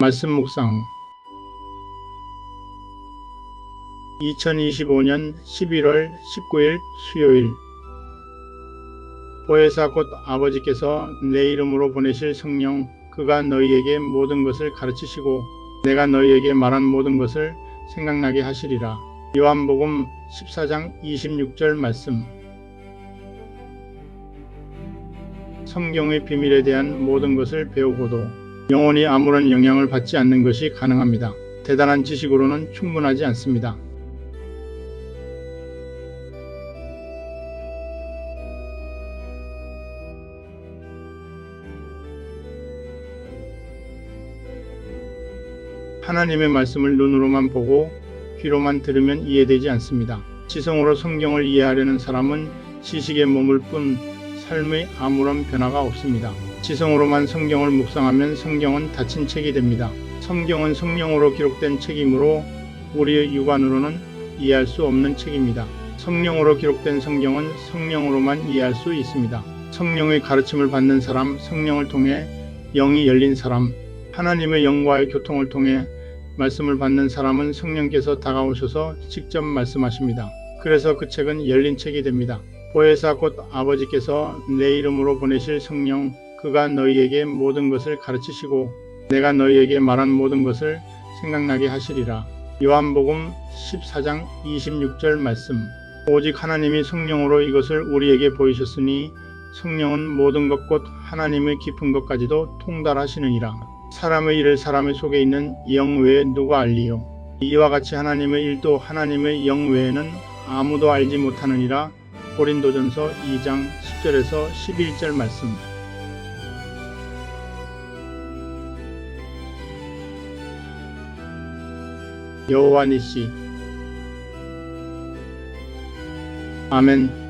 말씀 묵상. 2025년 11월 19일 수요일. 보혜사 곧 아버지께서 내 이름으로 보내실 성령 그가 너희에게 모든 것을 가르치시고 내가 너희에게 말한 모든 것을 생각나게 하시리라. 요한복음 14장 26절 말씀. 성경의 비밀에 대한 모든 것을 배우고도 영혼이 아무런 영향을 받지 않는 것이 가능합니다. 대단한 지식으로는 충분하지 않습니다. 하나님의 말씀을 눈으로만 보고 귀로만 들으면 이해되지 않습니다. 지성으로 성경을 이해하려는 사람은 지식에 머물 뿐 삶의 아무런 변화가 없습니다. 지성으로만 성경을 묵상하면 성경은 닫힌 책이 됩니다. 성경은 성령으로 기록된 책이므로 우리의 육안으로는 이해할 수 없는 책입니다. 성령으로 기록된 성경은 성령으로만 이해할 수 있습니다. 성령의 가르침을 받는 사람, 성령을 통해 영이 열린 사람, 하나님의 영과의 교통을 통해 말씀을 받는 사람은 성령께서 다가오셔서 직접 말씀하십니다. 그래서 그 책은 열린 책이 됩니다. 보혜사 곧 아버지께서 내 이름으로 보내실 성령 그가 너희에게 모든 것을 가르치시고 내가 너희에게 말한 모든 것을 생각나게 하시리라. 요한복음 14장 26절 말씀 오직 하나님이 성령으로 이것을 우리에게 보이셨으니 성령은 모든 것 곧 하나님의 깊은 것까지도 통달하시느니라. 사람의 일을 사람의 속에 있는 영 외에 누가 알리요? 이와 같이 하나님의 일도 하나님의 영 외에는 아무도 알지 못하느니라. 고린도전서 2장 10절에서 11절 말씀. 여호와 니시 아멘.